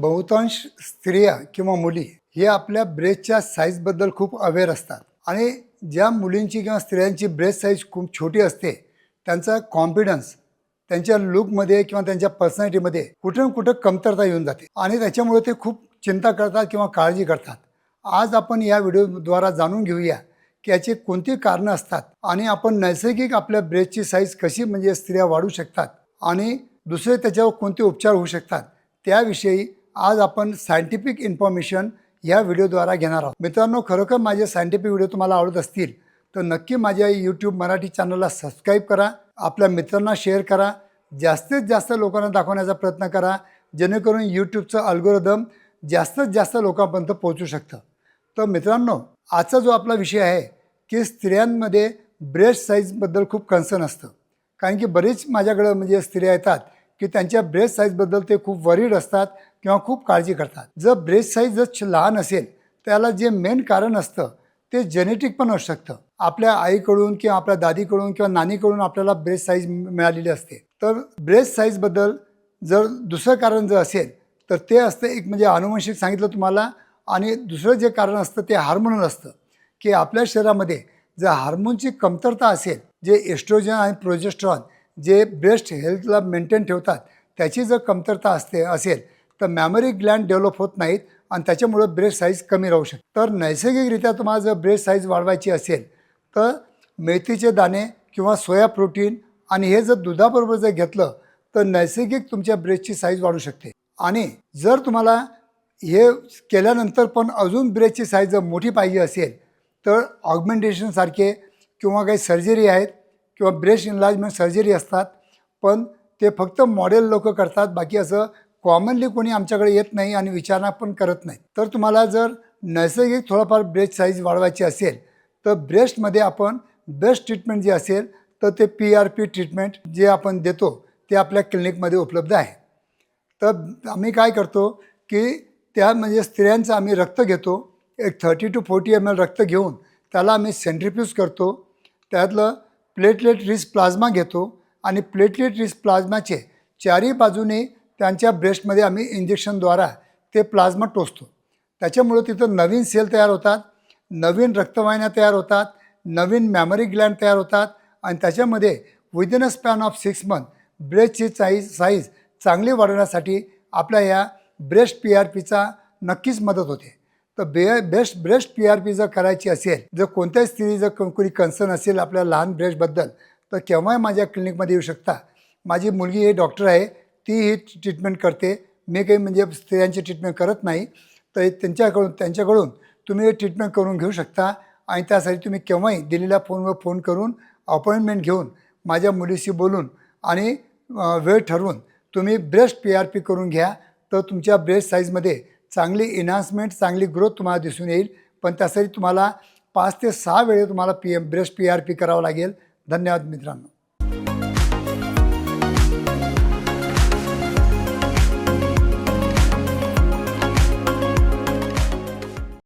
बहुतांश स्त्रिया किंवा मुली हे आपल्या ब्रेस्टच्या साईजबद्दल खूप अवेअर असतात. आणि ज्या मुलींची किंवा स्त्रियांची ब्रेस्ट साईज खूप छोटी असते त्यांचा कॉन्फिडन्स त्यांच्या लुकमध्ये किंवा त्यांच्या पर्सनॅलिटीमध्ये कुठं ना कुठं कमतरता येऊन जाते. आणि त्याच्यामुळे ते खूप चिंता करतात किंवा काळजी करतात. आज आपण या व्हिडिओद्वारा जाणून घेऊया की याची कोणती कारणं असतात आणि आपण नैसर्गिक आपल्या ब्रेस्टची साईज कशी म्हणजे स्त्रिया वाढू शकतात आणि दुसरे त्याच्यावर कोणते उपचार होऊ शकतात त्याविषयी आज आपण सायंटिफिक इन्फॉर्मेशन या व्हिडिओद्वारा घेणार आहोत. मित्रांनो खरोखर माझे सायंटिफिक व्हिडिओ तुम्हाला आवडत असतील तर नक्की माझ्या यूट्यूब मराठी चॅनलला सबस्क्राईब करा. आपल्या मित्रांना शेअर करा. जास्तीत जास्त लोकांना दाखवण्याचा प्रयत्न करा. जेणेकरून यूट्यूबचं अल्गोरिदम जास्तीत जास्त लोकांपर्यंत पोहोचू शकतं. तर मित्रांनो आजचा जो आपला विषय आहे की स्त्रियांमध्ये ब्रेस्ट साईजबद्दल खूप कन्सर्न असतं. कारण की बरेच माझ्याकडं म्हणजे स्त्रिया येतात की त्यांच्या ब्रेस्ट साईजबद्दल ते खूप वरीड असतात. किंवा खूप काळजी करतात. जर ब्रेस्ट साईज जर लहान असेल त्याला जे मेन कारण असतं ते जेनेटिक पण असू शकतं. आपल्या आईकडून किंवा आपल्या दादीकडून किंवा नानीकडून आपल्याला ब्रेस्ट साईज मिळालेली असते. तर ब्रेस्ट साईजबद्दल जर दुसरं कारण जर असेल तर ते असतं एक म्हणजे अनुवंशिक सांगितलं तुम्हाला आणि दुसरं जे कारण असतं ते हार्मोनल असतं. की आपल्या शरीरामध्ये जर हार्मोनची कमतरता असेल जे एस्ट्रोजन आणि प्रोजेस्ट्रॉन जे ब्रेस्ट हेल्थला मेंटेन ठेवतात त्याची जर कमतरता असते असेल तर मॅमरी ग्लँड डेव्हलप होत नाहीत आणि त्याच्यामुळं ब्रेस्ट साईज कमी राहू शकते. तर नैसर्गिकरित्या तुम्हाला जर ब्रेस्ट साईज वाढवायची असेल तर मेथीचे दाणे किंवा सोया प्रोटीन आणि हे जर दुधाबरोबर जर घेतलं तर नैसर्गिक तुमच्या ब्रेस्टची साईज वाढू शकते. आणि जर तुम्हाला हे केल्यानंतर पण अजून ब्रेस्टची साईज जर मोठी पाहिजे असेल तर ऑगमेंटेशनसारखे किंवा काही सर्जरी आहेत किंवा ब्रेस्ट इनलार्जमेंट सर्जरी असतात पण ते फक्त मॉडेल लोक करतात बाकी असं कॉमनली कोणी आमच्याकडे येत नाही आणि विचारणा पण करत नाही. तर तुम्हाला जर नैसर्गिक थोडंफार ब्रेस्ट साईज वाढवायची असेल तर ब्रेस्टमध्ये आपण बेस्ट ट्रीटमेंट जे असेल तर ते पी आर पी ट्रीटमेंट जे आपण देतो ते आपल्या क्लिनिकमध्ये उपलब्ध आहे. तर आम्ही काय करतो की त्या म्हणजे स्त्रियांचं आम्ही रक्त घेतो एक thirty to forty M L रक्त घेऊन त्याला आम्ही सेंट्रिफ्यूज करतो. त्यातलं प्लेटलेट रिच प्लाझ्मा घेतो आणि प्लेटलेट रिच प्लाझ्माचे चारही बाजूने त्यांच्या ब्रेस्टमध्ये आम्ही इंजेक्शनद्वारा ते प्लाझ्मा टोचतो. त्याच्यामुळं तिथं नवीन सेल तयार होतात नवीन रक्तवाहिन्या तयार होतात नवीन मॅमरी ग्लँड तयार होतात आणि त्याच्यामध्ये within a span of six month ब्रेस्टची size size चांगली वाढवण्यासाठी आपल्या या ब्रेस्ट पी आर पीचा नक्कीच मदत होते. तर बे best breast P R P जर करायची असेल जर कोणत्याही स्त्री जर कोणी कन्सर्न असेल आपल्या लहान ब्रेस्टबद्दल तर केव्हाही माझ्या क्लिनिकमध्ये येऊ शकता. माझी मुलगी ही डॉक्टर आहे ती ही ट्रीटमेंट करते. मी काही म्हणजे स्त्रियांची ट्रीटमेंट करत नाही. तर त्यांच्याकडून त्यांच्याकडून तुम्ही ट्रीटमेंट करून घेऊ शकता. आणि त्यासाठी तुम्ही केव्हाही दिलेल्या फोनवर फोन करून अपॉइंटमेंट घेऊन माझ्या मुलीशी बोलून आणि वेळ ठरवून तुम्ही ब्रेस्ट पी आर पी करून घ्या. तर तुमच्या ब्रेस्ट साईजमध्ये चांगली इन्हान्समेंट चांगली ग्रोथ तुम्हाला दिसून येईल. पण त्यासाठी तुम्हाला पाच ते सहा वेळे तुम्हाला P M breast P R P करावं लागेल. धन्यवाद मित्रांनो.